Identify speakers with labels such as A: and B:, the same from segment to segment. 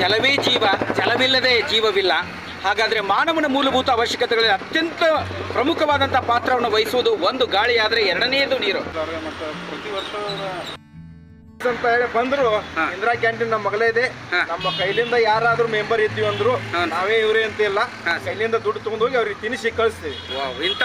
A: ಜಲವೇ ಜೀವ ಜಲವಿಲ್ಲದೆ ಜೀವವಿಲ್ಲ. ಹಾಗಾದರೆ ಮಾನವನ ಮೂಲಭೂತ ಅವಶ್ಯಕತೆಗಳಲ್ಲಿ ಅತ್ಯಂತ ಪ್ರಮುಖವಾದಂಥ ಪಾತ್ರವನ್ನು ವಹಿಸುವುದು ಒಂದು ಗಾಳಿ ಆದರೆ ಎರಡನೆಯದು ನೀರು.
B: ಪ್ರತಿ ವರ್ಷ ಅಂತ ಹೇಳಿ ಬಂದ್ರು. ಇಂದಿರಾ ಕ್ಯಾಂಟೀನ್ ನಮ್ಮ ಮಗಳೇ ಇದೆ. ನಮ್ಮ ಕೈಲಿಂದ ಯಾರಾದ್ರೂ ಮೆಂಬರ್ ಇದ್ದೀವಿ ಅಂದ್ರು. ನಾವೇ ಇವ್ರೆ ಅಂತ ಇಲ್ಲ. ಕೈಲಿಂದ ದುಡ್ಡು ತಗೊಂಡೋಗಿ ಅವ್ರಿಗೆ ತಿನ್ನಿಸಿ ಕಳಿಸ್ತೀವಿ.
A: ಇಂಥ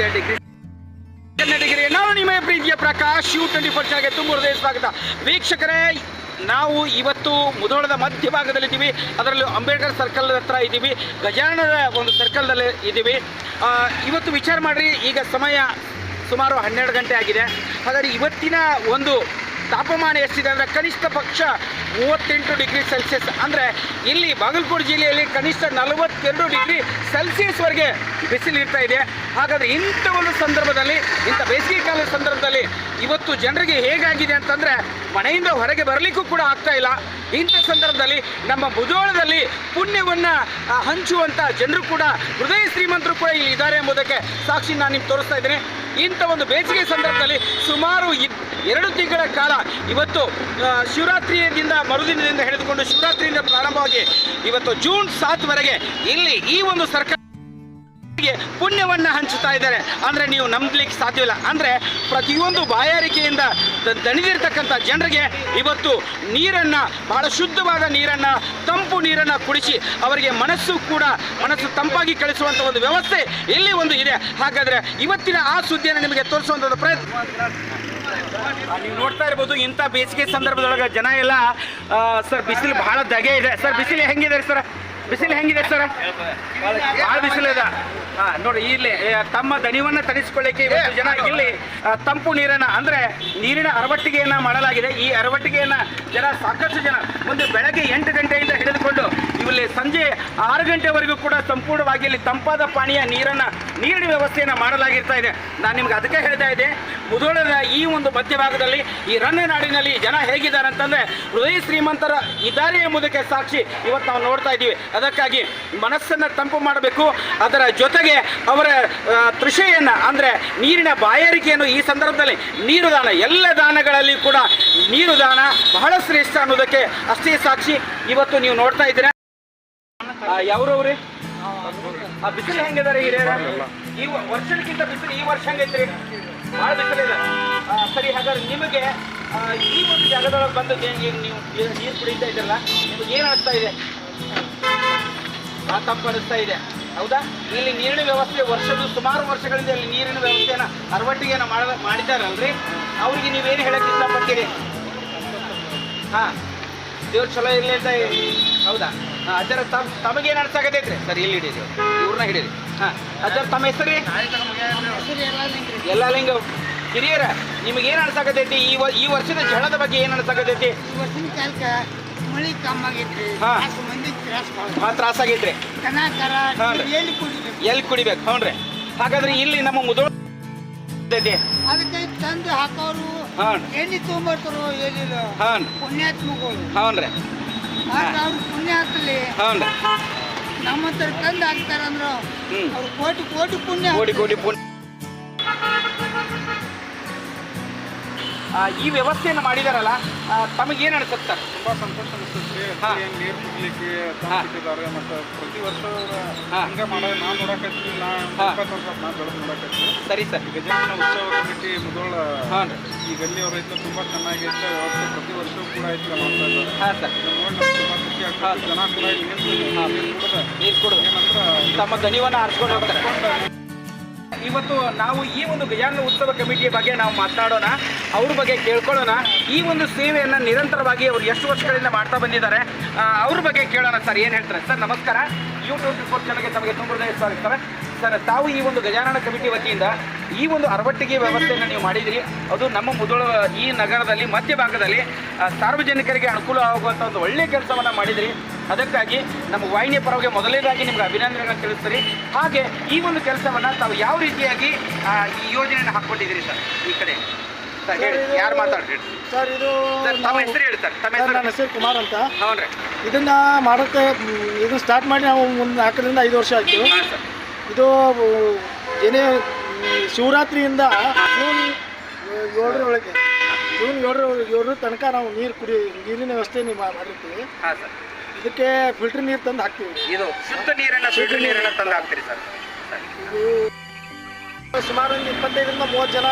A: ನಲವತ್ತೆರಡು ಡಿಗ್ರಿ ಡಿಗ್ರಿ ನಾನು ನಿಮ್ಮ ಪ್ರೀತಿಯ ಪ್ರಕಾಶ್. ಯು ಟ್ವೆಂಟಿ ಫೋರ್ ಚಾಗೆ ತುಂಬ ಹೃದಯ ಸ್ವಾಗತ. ವೀಕ್ಷಕರೇ, ನಾವು ಇವತ್ತು ಮುಧೋಳದ ಮಧ್ಯಭಾಗದಲ್ಲಿದ್ದೀವಿ ಅದರಲ್ಲೂ ಅಂಬೇಡ್ಕರ್ ಸರ್ಕಲ್ ಹತ್ರ ಇದ್ದೀವಿ. ಗಜಾನದ ಒಂದು ಸರ್ಕಲ್ದಲ್ಲಿ ಇದ್ದೀವಿ. ಇವತ್ತು ವಿಚಾರ ಮಾಡಿರಿ. ಈಗ ಸಮಯ ಸುಮಾರು ಹನ್ನೆರಡು ಗಂಟೆ ಆಗಿದೆ. ಹಾಗಾದ್ರೆ ಇವತ್ತಿನ ಒಂದು ತಾಪಮಾನ ಎಷ್ಟಿದೆ ಅಂದರೆ ಕನಿಷ್ಠ ಪಕ್ಷ ಮೂವತ್ತೆಂಟು ಡಿಗ್ರಿ ಸೆಲ್ಸಿಯಸ್. ಅಂದರೆ ಇಲ್ಲಿ ಬಾಗಲಕೋಟೆ ಜಿಲ್ಲೆಯಲ್ಲಿ ಕನಿಷ್ಠ ನಲವತ್ತೆರಡು ಡಿಗ್ರಿ ಸೆಲ್ಸಿಯಸ್ವರೆಗೆ ಬಿಸಿಲು ಇರ್ತಾ ಇದೆ. ಹಾಗಾದರೆ ಇಂಥ ಒಂದು ಸಂದರ್ಭದಲ್ಲಿ, ಇಂಥ ಬೇಸಿಗೆ ಕಾಲದ ಸಂದರ್ಭದಲ್ಲಿ ಇವತ್ತು ಜನರಿಗೆ ಹೇಗಾಗಿದೆ ಅಂತಂದರೆ ಮನೆಯಿಂದ ಹೊರಗೆ ಬರಲಿಕ್ಕೂ ಕೂಡ ಆಗ್ತಾ ಇಲ್ಲ. ಇಂಥ ಸಂದರ್ಭದಲ್ಲಿ ನಮ್ಮ ಮುಧೋಳದಲ್ಲಿ ಪುಣ್ಯವನ್ನು ಹಂಚುವಂಥ ಜನರು ಕೂಡ, ಹೃದಯ ಶ್ರೀಮಂತರು ಕೂಡ ಇಲ್ಲಿ ಇದ್ದಾರೆ ಎಂಬುದಕ್ಕೆ ಸಾಕ್ಷಿ ನಾನು ನಿಮ್ಗೆ ತೋರಿಸ್ತಾ ಇದ್ದೇನೆ. ಇಂಥ ಒಂದು ಬೇಸಿಗೆ ಸಂದರ್ಭದಲ್ಲಿ ಸುಮಾರು ಎರಡು ತಿಂಗಳ ಕಾಲ ಇವತ್ತು ಶಿವರಾತ್ರಿಯಿಂದ ಮರುದಿನದಿಂದ ಹಿಡಿದುಕೊಂಡು ಶಿವರಾತ್ರಿಯಿಂದ ಪ್ರಾರಂಭವಾಗಿ ಇವತ್ತು ಜೂನ್ ಸಾತ್ವರೆಗೆ ಇಲ್ಲಿ ಈ ಒಂದು ಸರ್ಕಾರ ಪುಣ್ಯವನ್ನ ಹಂಚುತ್ತಾ ಇದ್ದಾರೆ. ಅಂದ್ರೆ ನೀವು ನಂಬಲಿಕ್ಕೆ ಸಾಧ್ಯವಿಲ್ಲ ಅಂದ್ರೆ ಪ್ರತಿಯೊಂದು ಬಾಯಾರಿಕೆಯಿಂದ ದಣಿದಿರ್ತಕ್ಕಂಥ ಜನರಿಗೆ ಇವತ್ತು ನೀರನ್ನ, ಬಹಳ ಶುದ್ಧವಾದ ನೀರನ್ನ, ತಂಪು ನೀರನ್ನ ಕುಡಿಸಿ ಅವರಿಗೆ ಮನಸ್ಸು ಕೂಡ, ಮನಸ್ಸು ತಂಪಾಗಿ ಕಳಿಸುವಂತ ಒಂದು ವ್ಯವಸ್ಥೆ ಇಲ್ಲಿ ಒಂದು ಇದೆ. ಹಾಗಾದ್ರೆ ಇವತ್ತಿನ ಆ ಸುದ್ದಿಯನ್ನು ನಿಮಗೆ ತೋರಿಸುವಂತ ಪ್ರಯತ್ನ ನೀವು ನೋಡ್ತಾ ಇರ್ಬೋದು, ಇಂಥ ಬೇಸಿಗೆ ಸಂದರ್ಭದೊಳಗೆ ಜನ ಎಲ್ಲ ಸರ್, ಬಿಸಿಲು ಬಹಳ ದಗೆ ಇದೆ. ಸರ್, ಬಿಸಿಲು ಹೆಂಗಿದೆ ಸರ್? ಬಿಸಿಲು ಹೆಂಗಿದೆ ಸರ್? ಬಹಳ ಬಿಸಿಲಿದೆ ಹಾಂ, ನೋಡಿ, ಇಲ್ಲಿ ತಮ್ಮ ದಣಿವನ್ನ ತಣಿಸ್ಕೊಳ್ಳಿಕ್ಕೆ ಇವತ್ತು ಜನ ಇಲ್ಲಿ ತಂಪು ನೀರನ್ನ, ಅಂದ್ರೆ ನೀರಿನ ಅರವಟ್ಟಿಗೆಯನ್ನು ಮಾಡಲಾಗಿದೆ. ಈ ಅರವಟ್ಟಿಗೆಯನ್ನು ಜನ ಸಾಕಷ್ಟು ಜನ ಒಂದು ಬೆಳಗ್ಗೆ ಎಂಟು ಗಂಟೆಯಿಂದ ಹಿಡಿದುಕೊಂಡು ಇಲ್ಲಿ ಸಂಜೆ ಆರು ಗಂಟೆವರೆಗೂ ಕೂಡ ಸಂಪೂರ್ಣವಾಗಿ ಇಲ್ಲಿ ತಂಪಾದ ಪಾನೀಯ ನೀರನ್ನು, ನೀರಿನ ವ್ಯವಸ್ಥೆಯನ್ನು ಮಾಡಲಾಗಿರ್ತಾ ಇದೆ. ನಾನು ನಿಮ್ಗೆ ಅದಕ್ಕೆ ಹೇಳ್ತಾ ಇದ್ದೆ, ಮುಧೋಳದ ಈ ಒಂದು ಮಧ್ಯಭಾಗದಲ್ಲಿ ಈ ರನ್ನ ನಾಡಿನಲ್ಲಿ ಜನ ಹೇಗಿದ್ದಾರೆ ಅಂತಂದರೆ ಹೃದಯ ಶ್ರೀಮಂತರ ಇದ್ದಾರೆ ಎಂಬುದಕ್ಕೆ ಸಾಕ್ಷಿ ಇವತ್ತು ನಾವು ನೋಡ್ತಾ ಇದ್ದೀವಿ. ಅದಕ್ಕಾಗಿ ಮನಸ್ಸನ್ನು ತಂಪು ಮಾಡಬೇಕು. ಅದರ ಜೊತೆಗೆ ಅವರ ತೃಷೆಯನ್ನು, ಅಂದ್ರೆ ನೀರಿನ ಬಾಯಾರಿಕೆಯನ್ನು ಈ ಸಂದರ್ಭದಲ್ಲಿ ನೀರು ದಾನ ಎಲ್ಲ ದಾನಗಳಲ್ಲಿ ಕೂಡ ನೀರು ದಾನ ಬಹಳ ಶ್ರೇಷ್ಠ ಅನ್ನೋದಕ್ಕೆ ಅಷ್ಟೇ ಸಾಕ್ಷಿ ಇವತ್ತು ನೀವು ನೋಡ್ತಾ ಇದ್ದೀರಾ. ಯಾವ್ರವ್ರಿ? ಆ ಬಿಸಿಲು ಹೆಂಗಿದಾರೆ ಹಿರಿಯರ? ಈ ವರ್ಷಕ್ಕಿಂತ ಬಿಸಿಲು ಈ ವರ್ಷ ಹೆಂಗೈತ್ರಿ? ಭಾಳ ಬಿಸಿಲಿದೆ ಸರಿ ಹಾಗಾದ್ರೆ ನಿಮಗೆ ಈ ಒಂದು ಜಾಗದೊಳಗೆ ಬಂದು ನೀವು ನೀವು ನೀರು ಕುಡಿತಾ ಇದ್ರಲ್ಲ ನಿಮ್ಗೆ ಏನು ಅನಿಸ್ತಾ ಇದೆ? ಅನಿಸ್ತಾ ಇದೆ. ಹೌದಾ? ಇಲ್ಲಿ ನೀರಿನ ವ್ಯವಸ್ಥೆ ವರ್ಷದ ಸುಮಾರು ವರ್ಷಗಳಿಂದ ಇಲ್ಲಿ ನೀರಿನ ವ್ಯವಸ್ಥೆನ ಅರವಟ್ಟಿಗೆನ ಮಾಡ ಮಾಡಿದ್ದಾರಲ್ರಿ? ಅವ್ರಿಗೆ ನೀವೇನು ಹೇಳಕ್ ಇಷ್ಟಪಡ್ತೀರಿ ಹಾಂ. ದೇವ್ರು ಚಲೋ ಇರಲಿ ಅಂತ ಹೌದಾ? ಅಜ್ಜರ ತಮ್ ತಮಗೇನು ಅನ್ಸಾಕತೈತ್ರಿ ಸರ್ ಇಲ್ಲಿ ಹಿಡೀರಿ. ಇವ್ರನ್ನ ಹಿಡೀರಿ. ಹಾ ಅಜ್ಜರ ತಮ್ಮ ಹೆಸರು? ಎಲ್ಲ ಲಿಂಗ ಹಿರಿಯರ ನಿಮಗೇನು ಅನ್ಸಾಕತೈತಿ ಈ ವ- ಈ ವರ್ಷದ ಜಳದ ಬಗ್ಗೆ ಏನು ಅನ್ಸಾಕತೈತಿ
C: ವರ್ಷದ ಕಾಲಕ್ಕೆ ಮಳೆ ಕಮ್ಮಿ ಆಗೈತ್ರಿ.
A: ಹಾ.
C: ಮಂದಿ ತ್ರಾಸ ಭಾಳ.
A: ಭಾಳ ತ್ರಾಸಾಗೈತ್ರಿ
C: ದನ ಕರ
A: ಹಾ.
C: ನೀರ್ ಎಲ್ಲಿ ಕುಡಿಬೇಕು?
A: ಎಲ್ಲಿ ಕುಡಿಬೇಕು? ಹ್ಞೂ ಹಾಗಾದ್ರೆ ಇಲ್ಲಿ ನಮ್ಮ ಮುದೋ ಐತಿ
C: ಅದಕ್ಕೆ ತಂದು ಹಾಕೋರು
A: ಹಾಂ
C: ಎಣ್ಣೆ ತೊಗೊಂಬರ್ತಾರೋ ಏನಿಲ್ಲ
A: ಹಾಂ
C: ಪುಣ್ಯಾತ್ಮಗಳು.
A: ಹ್ಞೂ ರೀ.
C: ಆದ್ರೆ ಅವ್ರು ಪುಣ್ಯ ಆಗ್ತಲಿ
A: ನಮ್ಮ ಹತ್ರ
C: ನಮ್ಮಂತರ ತಂದು ಹಾಕ್ತಾರ ಅಂದ್ರ
A: ಹ್ಮ್.
C: ಅವ್ರು ಕೋಟಿ ಕೋಟಿ ಪುಣ್ಯ
A: ಕೋಟಿ ಕೋಟಿ ಪುಣ್ಯ. ಈ ವ್ಯವಸ್ಥೆಯನ್ನು ಮಾಡಿದಾರಲ್ಲ ತಮಗೇನು ಅನಿಸುತ್ತೆ? ಸರ್
B: ತುಂಬಾ ಸಂತೋಷ ಅನಿಸುತ್ತೆ
A: ಹಾಂ.
B: ನೀರ್ ಕುಡ್ಲಿಕ್ಕೆ
A: ಹಾ.
B: ತಂಪಿಟ್ಟಿದ್ದಾರೆ ಮತ್ತು ಪ್ರತಿ ವರ್ಷ ಹಂಗೆ ಮಾಡೋ ಮಾಡ ನಾ ನೋಡಕತ್ತೀನಿ ನಾ. ಇಪ್ಪತ್ತು ವರ್ಷ ನಾ ಬೆಳೆದು ನೋಡಕ್ಕೆ
A: ಸರಿ ಸರ್.
B: ಗಜಾನನ ಉತ್ಸವ ಕಮಿಟಿ ಮುದೋಳ
A: ಹಾಂ
B: ಈ ಗಲ್ಲಿಯವ್ರ ಇತ್ತು ತುಂಬ ಚೆನ್ನಾಗಿ ಇತ್ತು. ವ್ಯವಸ್ಥೆ ಪ್ರತಿ ವರ್ಷವೂ ಕೂಡ ಇತ್ತು
A: ಹಾಂ ಸರ್.
B: ನೋಡಿ ನಮ್ಗೆ ತುಂಬಾ ಖುಷಿ ಆಗ್ತದೆ. ಜನ ಕೂಡ ನೀರು ನೀರ್
A: ನೀರು ಕುಡಿದು
B: ಏನಂದ್ರೆ
A: ತಮ್ಮ ದಣಿವನ್ನು ಆರಿಸ್ಕೊಂಡು ಹೋಗ್ತಾರೆ. ಇವತ್ತು ನಾವು ಈ ಒಂದು ಗಜಾನನ ಉತ್ಸವ ಕಮಿಟಿಯ ಬಗ್ಗೆ ನಾವು ಮಾತನಾಡೋಣ ಅವ್ರ ಬಗ್ಗೆ ಕೇಳ್ಕೊಳ್ಳೋಣ. ಈ ಒಂದು ಸೇವೆಯನ್ನು ನಿರಂತರವಾಗಿ ಅವರು ಎಷ್ಟು ವರ್ಷಗಳಿಂದ ಮಾಡ್ತಾ ಬಂದಿದ್ದಾರೆ ಅವ್ರ ಬಗ್ಗೆ ಕೇಳೋಣ ಸರ್, ಏನು ಹೇಳ್ತಾರೆ? ಸರ್, ನಮಸ್ಕಾರ. ಯೂಟ್ಯೂಬ್ ರಿಪೋರ್ಟ್ ಚಾನಲ್ಗೆ ತಮಗೆ ತುಂಬ ಸ್ವಾಗತಾರೆ ಸ್ವಾಗತ. ಸರ್, ತಾವು ಈ ಒಂದು ಗಜಾನನ ಕಮಿಟಿ ವತಿಯಿಂದ ಈ ಒಂದು ಅರವಟ್ಟಿಗೆ ವ್ಯವಸ್ಥೆಯನ್ನು ನೀವು ಮಾಡಿದಿರಿ. ಅದು ನಮ್ಮ ಮೊದಲು ಈ ನಗರದಲ್ಲಿ ಮಧ್ಯಭಾಗದಲ್ಲಿ ಸಾರ್ವಜನಿಕರಿಗೆ ಅನುಕೂಲ ಆಗುವಂಥ ಒಂದು ಒಳ್ಳೆಯ ಕೆಲಸವನ್ನು ಮಾಡಿದಿರಿ. ಅದಕ್ಕಾಗಿ ನಮ್ಮ ವಾಹಿನಿಯ ಪರವಾಗಿ ಮೊದಲನೇದಾಗಿ ನಿಮ್ಗೆ ಅಭಿನಂದನೆಗಳನ್ನು ತಿಳಿಸ್ತೀರಿ. ಹಾಗೆ ಈ ಒಂದು ಕೆಲಸವನ್ನು ತಾವು ಯಾವ ರೀತಿಯಾಗಿ ಈ ಯೋಜನೆಯನ್ನು ಹಾಕ್ಕೊಂಡಿದ್ದೀರಿ ಸರ್ ಈ ಕಡೆ? ಯಾರು ಮಾತಾಡ್ರಿ?
D: ಸರ್ ಇದು
A: ಸರ್ ತಮ್ಮ ಹೆಸರು ಹೇಳಿ ಸರ್ ತಮ್ಮ ಹೆಸರು
D: ನನ್ನ ಹೆಸರು ಕುಮಾರ್ ಅಂತ.
A: ಹ್ಞೂ ರೀ
D: ಇದನ್ನ ಮಾಡೋಕ್ಕೆ ಇದು ಸ್ಟಾರ್ಟ್ ಮಾಡಿ ನಾವು ಒಂದು ನಾಲ್ಕರಿಂದ ಐದು ವರ್ಷ ಆಯ್ತು. ಇದು ಏನೇ ಶಿವರಾತ್ರಿಯಿಂದ ಜೂನ್ ಏಳರ ಒಳಗೆ ಜೂನ್ ಏಳರ ಏಳರ ತನಕ ನಾವು ನೀರು ಕುಡಿ ನೀರಿನ ವ್ಯವಸ್ಥೆ ನೀವು ಮಾಡಿರ್ತೀವಿ.
A: ಹಾಂ ಸರ್.
D: ಇದಕ್ಕೆ ಫಿಲ್ಟರ್ ನೀರು ತಂದು ಹಾಕ್ತೀವಿ.
A: ಇದು ಶುದ್ಧ ನೀರನ್ನ ಫಿಲ್ಟರ್ ನೀರನ್ನ ತಂದು ಹಾಕ್ತೀರಿ ಸರ್.
D: ಸುಮಾರು ಒಂದು ಇಪ್ಪತ್ತೈದರಿಂದ ಮೂವತ್ತು ಜನ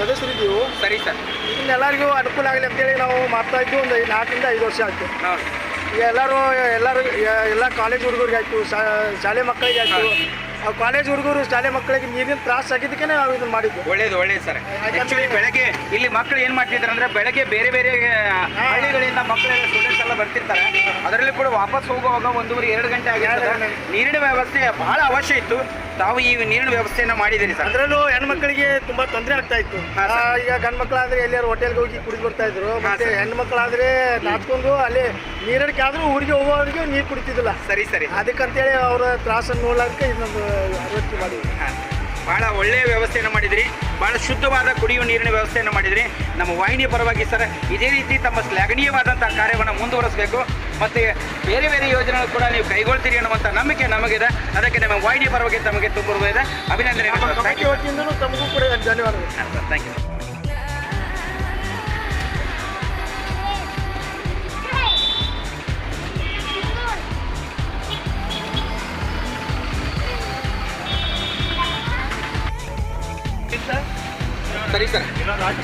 D: ಸದಸ್ಯರಿದ್ದೀವಿ.
A: ಸರಿ ಸರ್.
D: ಇದನ್ನೆಲ್ಲರಿಗೂ ಅನುಕೂಲ ಆಗಲಿ ಅಂತೇಳಿ ನಾವು ಮಾಡ್ತಾ ಇದ್ದು ಒಂದು ನಾಲ್ಕರಿಂದ ಐದು ವರ್ಷ ಆಯಿತು. ಈಗ ಎಲ್ಲರೂ ಎಲ್ಲರೂ ಎಲ್ಲ ಕಾಲೇಜ್ ಹುಡುಗರಿಗೆ ಆಯಿತು ಶಾಲೆ ಮಕ್ಕಳಿಗೆ ಆಯಿತು ಕಾಲೇಜ್ ಹುಡುಗರು ಶಾಲೆ ಮಕ್ಕಳಿಗೆ ನೀರಿನ ತ್ರಾಸ ಆಗಿದ್ದಕ್ಕೆ ನಾವು ಇದನ್ನ ಮಾಡಿದ್ವಿ
A: ಒಳ್ಳೇದು ಒಳ್ಳೇದು ಸರ್. ಆಕ್ಚುಲಿ ಬೆಳಗ್ಗೆ ಇಲ್ಲಿ ಮಕ್ಕಳು ಏನ್ ಮಾಡ್ತಿದ್ರು ಅಂದ್ರೆ ಬೆಳಗ್ಗೆ ಬೇರೆ ಬೇರೆ ಹಳ್ಳಿಗಳಿಂದ ಮಕ್ಕಳೆಲ್ಲ ಸ್ಟೂಡೆಂಟ್ಸ್ ಎಲ್ಲ ಬರ್ತಿರ್ತಾರೆ. ಅದರಲ್ಲಿ ಕೂಡ ವಾಪಸ್ ಹೋಗುವಾಗ ಒಂದೂವರೆ ಎರಡು ಗಂಟೆ ಆಗಿರ್ತದೆ ನೀರಿನ ವ್ಯವಸ್ಥೆ ಬಹಳ ಅವಶ್ಯ ಇತ್ತು. ತಾವು ಈ ನೀರಿನ ವ್ಯವಸ್ಥೆಯನ್ನ ಮಾಡಿದ್ದೀರಿ ಸರ್.
D: ಅದರಲ್ಲೂ ಹೆಣ್ಮಕ್ಳಿಗೆ ತುಂಬಾ ತೊಂದರೆ ಆಗ್ತಾ ಇತ್ತು. ಈಗ ಗಂಡು ಮಕ್ಕಳಾದ್ರೆ ಎಲ್ಲಾರು ಹೋಟೆಲ್ಗೆ ಹೋಗಿ ಕುಡಿದು ಬರ್ತಾ ಇದ್ರು. ಮತ್ತೆ ಹೆಣ್ಮಕ್ಳಾದ್ರೆ ನಾಚ್ಕೊಂಡು ಅಲ್ಲಿ ನೀರಡಿಕೆ ಆದ್ರೂ ಊರಿಗೆ ಹೋಗೋರಿಗೆ ನೀರು ಕುಡಿತಿದ್ದಿಲ್ಲ.
A: ಸರಿ ಸರಿ.
D: ಅದಕ್ಕಂತೇಳಿ ಅವರ ತ್ರಾಸನ್ನು ನೋಡ್ಲಿಕ್ಕೆ ಇದೊಂದು ಅಭಿವೃದ್ಧಿ ಮಾಡಿದ್ವಿ.
A: ಬಹಳ ಒಳ್ಳೆಯ ವ್ಯವಸ್ಥೆಯನ್ನು ಮಾಡಿದ್ರಿ. ಬಹಳ ಶುದ್ಧವಾದ ಕುಡಿಯುವ ನೀರಿನ ವ್ಯವಸ್ಥೆಯನ್ನು ಮಾಡಿದ್ರಿ. ನಮ್ಮ ವಾಹಿನಿಯ ಪರವಾಗಿ ಸರ್ ಇದೇ ರೀತಿ ತಮ್ಮ ಶ್ಲಾಘನೀಯವಾದಂತಹ ಕಾರ್ಯವನ್ನು ಮುಂದುವರಿಸಬೇಕು. ಮತ್ತೆ ಬೇರೆ ಬೇರೆ ಯೋಜನೆಗಳು ಕೂಡ ನೀವು ಕೈಗೊಳ್ತೀರಿ ಅನ್ನುವಂಥ ನಂಬಿಕೆ ನಮಗಿದೆ. ಅದಕ್ಕೆ ನಮ್ಮ ವಾಹಿನಿಯ ಪರವಾಗಿ ತಮಗೆ ತುಂಬ ಇದೆ ಅಭಿನಂದನೆ ಥ್ಯಾಂಕ್ ಯು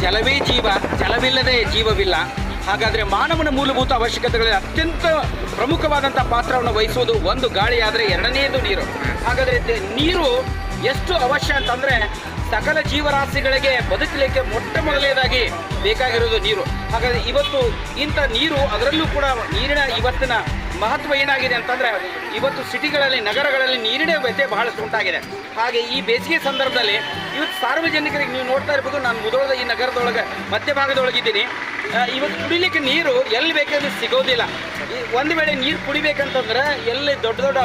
A: ಜಲವೇ ಜೀವ, ಜಲವಿಲ್ಲದೆ ಜೀವವಿಲ್ಲ. ಹಾಗಾದರೆ ಮಾನವನ ಮೂಲಭೂತ ಅವಶ್ಯಕತೆಗಳಲ್ಲಿ ಅತ್ಯಂತ ಪ್ರಮುಖವಾದಂಥ ಪಾತ್ರವನ್ನು ವಹಿಸುವುದು ಒಂದು ಗಾಳಿ, ಆದರೆ ಎರಡನೆಯದು ನೀರು. ಹಾಗಾದರೆ ನೀರು ಎಷ್ಟು ಅವಶ್ಯ ಅಂತಂದರೆ ಸಕಲ ಜೀವರಾಶಿಗಳಿಗೆ ಬದುಕಲಿಕ್ಕೆ ಮೊಟ್ಟ ಮೊದಲನೇದಾಗಿ ಬೇಕಾಗಿರೋದು ನೀರು. ಹಾಗಾದರೆ ಇವತ್ತು ಇಂಥ ನೀರು, ಅದರಲ್ಲೂ ಕೂಡ ನೀರಿನ ಇವತ್ತಿನ ಮಹತ್ವ ಏನಾಗಿದೆ ಅಂತಂದರೆ ಇವತ್ತು ಸಿಟಿಗಳಲ್ಲಿ, ನಗರಗಳಲ್ಲಿ ನೀರಿನ ವ್ಯತ್ಯಯ ಬಹಳಷ್ಟು ಉಂಟಾಗಿದೆ. ಹಾಗೆ ಈ ಬೇಸಿಗೆ ಸಂದರ್ಭದಲ್ಲಿ ಇವತ್ತು ಸಾರ್ವಜನಿಕರಿಗೆ ನೀವು ನೋಡ್ತಾ ಇರ್ಬೋದು, ನಾನು ಮುದೋಳದ ಈ ನಗರದೊಳಗೆ ಮಧ್ಯಭಾಗದೊಳಗಿದ್ದೀನಿ. ಇವತ್ತು ಕುಡಿಲಿಕ್ಕೆ ನೀರು ಎಲ್ಲಿ ಬೇಕಾದ್ರೆ ಸಿಗೋದಿಲ್ಲ. ಒಂದು ವೇಳೆ ನೀರು ಕುಡಿಬೇಕಂತಂದ್ರೆ ಎಲ್ಲಿ ದೊಡ್ಡ ದೊಡ್ಡ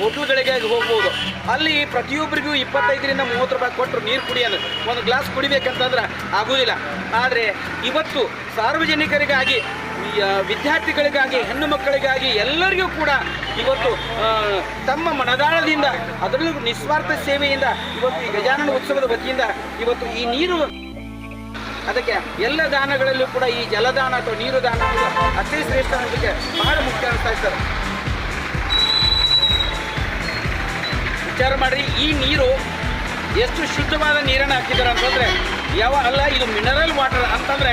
A: ಹೋಟ್ಲುಗಳಿಗೆ ಹೋಗ್ಬೋದು. ಅಲ್ಲಿ ಪ್ರತಿಯೊಬ್ಬರಿಗೂ ಇಪ್ಪತ್ತೈದರಿಂದ ಮೂವತ್ತು ರೂಪಾಯಿ ಕೊಟ್ಟರು ನೀರು ಕುಡಿಯೋದು ಒಂದು ಗ್ಲಾಸ್ ಕುಡಿಬೇಕಂತಂದ್ರೆ ಆಗೋದಿಲ್ಲ. ಆದರೆ ಇವತ್ತು ಸಾರ್ವಜನಿಕರಿಗಾಗಿ ವಿದ್ಯಾರ್ಥಿಗಳಿಗಾಗಿ, ಹೆಣ್ಣು ಮಕ್ಕಳಿಗಾಗಿ ಎಲ್ಲರಿಗೂ ಕೂಡ ಇವತ್ತು ತಮ್ಮ ಮನದಾಳದಿಂದ, ಅದರಲ್ಲೂ ನಿಸ್ವಾರ್ಥ ಸೇವೆಯಿಂದ ಇವತ್ತು ಈ ಗಜಾನನ ಉತ್ಸವದ ವತಿಯಿಂದ ಇವತ್ತು ಈ ನೀರು ಅದಕ್ಕೆ ಎಲ್ಲ ದಾನಗಳಲ್ಲೂ ಕೂಡ ಈ ಜಲದಾನ ಅಥವಾ ನೀರು ದಾನ ಅತಿ ಶ್ರೇಷ್ಠ ಅನ್ನೋದಕ್ಕೆ ಬಹಳ ಮುಖ್ಯ ಅನಿಸ್ತಾ ಇದ್ದಾರೆ ವಿಚಾರ ಮಾಡ್ರಿ, ಈ ನೀರು ಎಷ್ಟು ಶುದ್ಧವಾದ ನೀರನ್ನು ಹಾಕಿದ್ದಾರೆ ಅಂತಂದ್ರೆ ಯಾವ ಅಲ್ಲ, ಇದು ಮಿನರಲ್ ವಾಟರ್ ಅಂತಂದ್ರೆ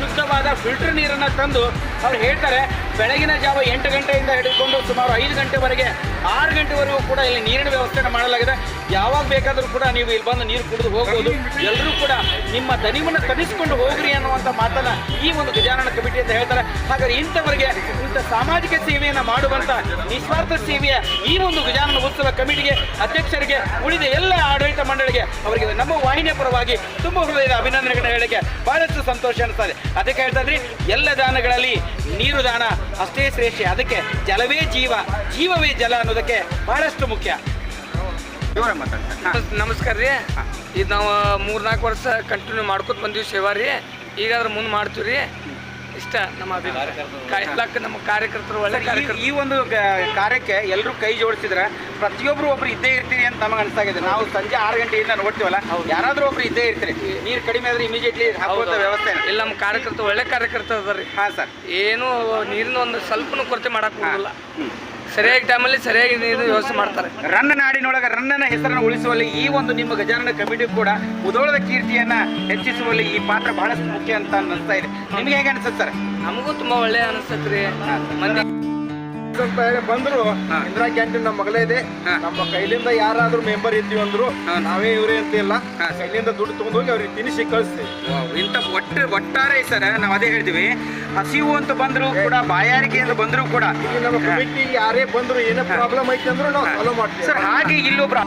A: ಶುದ್ಧವಾದ ಫಿಲ್ಟರ್ ನೀರನ್ನು ತಂದು ಅವ್ರು ಹೇಳ್ತಾರೆ, ಬೆಳಗಿನ ಜಾವ ಎಂಟು ಗಂಟೆಯಿಂದ ಹಿಡಿದುಕೊಂಡು ಸುಮಾರು ಐದು ಗಂಟೆವರೆಗೆ ಆರು ಗಂಟೆವರೆಗೂ ಕೂಡ ಇಲ್ಲಿ ನೀರಿನ ವ್ಯವಸ್ಥೆಯನ್ನು ಮಾಡಲಾಗಿದೆ. ಯಾವಾಗ ಬೇಕಾದರೂ ಕೂಡ ನೀವು ಇಲ್ಲಿ ಬಂದು ನೀರು ಕುಡಿದು ಹೋಗ್ಬೋದು. ಎಲ್ಲರೂ ಕೂಡ ನಿಮ್ಮ ದನಿವನ್ನು ತಡಿಸಿಕೊಂಡು ಹೋಗ್ರಿ ಅನ್ನುವಂಥ ಮಾತನ್ನ ಈ ಒಂದು ಗಜಾನನ ಕಮಿಟಿ ಅಂತ ಹೇಳ್ತಾರೆ. ಹಾಗಾದ್ರೆ ಇಂಥವರಿಗೆ ಇಂಥ ಸಾಮಾಜಿಕ ಸೇವೆಯನ್ನು ಮಾಡುವಂಥ ನಿಸ್ವಾರ್ಥ ಸೇವೆಯ ಈ ಒಂದು ಗಜಾನನ ಉತ್ಸವ ಕಮಿಟಿಗೆ, ಅಧ್ಯಕ್ಷರಿಗೆ, ಉಳಿದ ಎಲ್ಲ ಆಡಳಿತ ಮಂಡಳಿಗೆ ಅವರಿಗೆ ನಮ್ಮ ವಾಹಿನಿಯ ಪರವಾಗಿ ತುಂಬ ಹೃದಯದ ಅಭಿನಂದನೆಗಳನ್ನ ಹೇಳಕ್ಕೆ ಬಹಳಷ್ಟು ಸಂತೋಷ ಅನಿಸ್ತದೆ. ಅದಕ್ಕೆ ಹೇಳ್ತಾ ಎಲ್ಲ ದಾನಗಳಲ್ಲಿ ನೀರು ದಾನ ಅಷ್ಟೇ ಶ್ರೇಷ್ಠ. ಅದಕ್ಕೆ ಜಲವೇ ಜೀವ, ಜೀವವೇ ಜಲ ಅನ್ನೋದಕ್ಕೆ ಬಹಳಷ್ಟು ಮುಖ್ಯ.
E: ನಮಸ್ಕಾರ ರೀ. ಇದು ನಾವು ಮೂರ್ನಾಲ್ಕು ವರ್ಷ ಕಂಟಿನ್ಯೂ ಮಾಡ್ಕೊತ ಬಂದೀವಿ ಸೇವಾ ರೀ. ಈಗಾದ್ರೂ ಮುಂದೆ ಮಾಡ್ತೀವಿ ರೀ. ಇಷ್ಟ ನಮ್ಮ ಅಭಿಪ್ರಾಯ. ನಮ್ಮ ಕಾರ್ಯಕರ್ತರು ಒಳ್ಳೆ ಕಾರ್ಯಕರ್ತರು.
A: ಈ ಒಂದು ಕಾರ್ಯಕ್ಕೆ ಎಲ್ಲರೂ ಕೈ ಜೋಡಿಸಿದ್ರೆ ಪ್ರತಿಯೊಬ್ರು ಒಬ್ರು ಇದ್ದೇ ಇರ್ತೀರಿ ಅಂತ ನಮಗೆ ಅನಿಸ್ತಾಗಿದೆ. ನಾವು ಸಂಜೆ ಆರು ಗಂಟೆಯಿಂದ ನೋಡ್ತೀವಲ್ಲ ಯಾರಾದ್ರೂ ಒಬ್ರು ಇದ್ದೇ ಇರ್ತೀರಿ. ನೀರು ಕಡಿಮೆ ಆದ್ರೆ ಇಮಿಡಿಯೇಟ್ಲಿ ಹಾಕುವಂತ ವ್ಯವಸ್ಥೆ
E: ಇಲ್ಲ. ನಮ್ಮ ಕಾರ್ಯಕರ್ತರು ಒಳ್ಳೆ ಕಾರ್ಯಕರ್ತ ಅದ ರೀ
A: ಹಾ ಸರ್.
E: ಏನು ನೀರಿನ ಒಂದು ಸ್ವಲ್ಪನೂ ಕೊರತೆ ಮಾಡಕ್ಕೆ ಹೋಗಲ್ಲ ಸರಿಯಾಗಿ ಟೈಮಲ್ಲಿ ಸರಿಯಾಗಿ ನೀರು ವ್ಯವಸ್ಥೆ ಮಾಡ್ತಾರೆ.
A: ರನ್ನ ನಾಡಿನೊಳಗೆ ರನ್ನನ ಹೆಸರನ್ನು ಉಳಿಸುವಲ್ಲಿ ಈ ಒಂದು ನಿಮ್ಮ ಗಜಾನನ ಕಮಿಟಿ ಕೂಡ ಉದೋಳದ ಕೀರ್ತಿಯನ್ನ ಹೆಚ್ಚಿಸುವಲ್ಲಿ ಈ ಪಾತ್ರ ಬಹಳಷ್ಟು ಮುಖ್ಯ ಅಂತ ಅನ್ನಿಸ್ತಾ ಇದೆ. ನಿಮ್ಗೆ ಹೇಗೆ ಅನಿಸುತ್ತೆ ಸರ್?
E: ನಮಗೂ ತುಂಬಾ ಒಳ್ಳೆ ಅನಿಸುತ್ತೆ ರೀ.
B: ಅಂತ ಹೇಳಿ ಬಂದ್ರು. ಇಂದಿರಾ ಕ್ಯಾಂಟೀನ್ ನಮ್ಮ ಮಗಳೇ ಇದೆ. ನಮ್ಮ ಕೈಲಿಂದ ಯಾರಾದ್ರೂ ಮೆಂಬರ್ ಇದ್ದೀವಿ ಅಂದ್ರು. ನಾವೇ ಇವರೇ ಅಂತ ಇಲ್ಲ. ಕೈಲಿಂದ ದುಡ್ಡು ತಗೊಂಡೋಗಿ ಅವ್ರಿಗೆ ತಿನಿಸಿ ಕಳಿಸ್ತೀವಿ.
A: ಇಂತ ಇಂಥ ಒಟ್ಟು ಒಟ್ಟಾರೆ ಸರ್ ನಾವು ಅದೇ ಹೇಳ್ತೀವಿ. ಹಸಿವು ಅಂತ ಬಂದ್ರು ಕೂಡ ಬಾಯಾರಿಕೆಯಿಂದ ಬಂದ್ರು ಕೂಡ.
B: ನಮ್ಮ ಕಮಿಟಿ ಯಾರೇ ಬಂದ್ರು ಏನೇ ಪ್ರಾಬ್ಲಮ್ ಐತೆ ಅಂದ್ರು ನಾವು ಫಾಲೋ ಮಾಡ್ತೀವಿ.
A: ಸರ್ ಹಾಗೆ ಇಲ್ಲೊಬ್ರು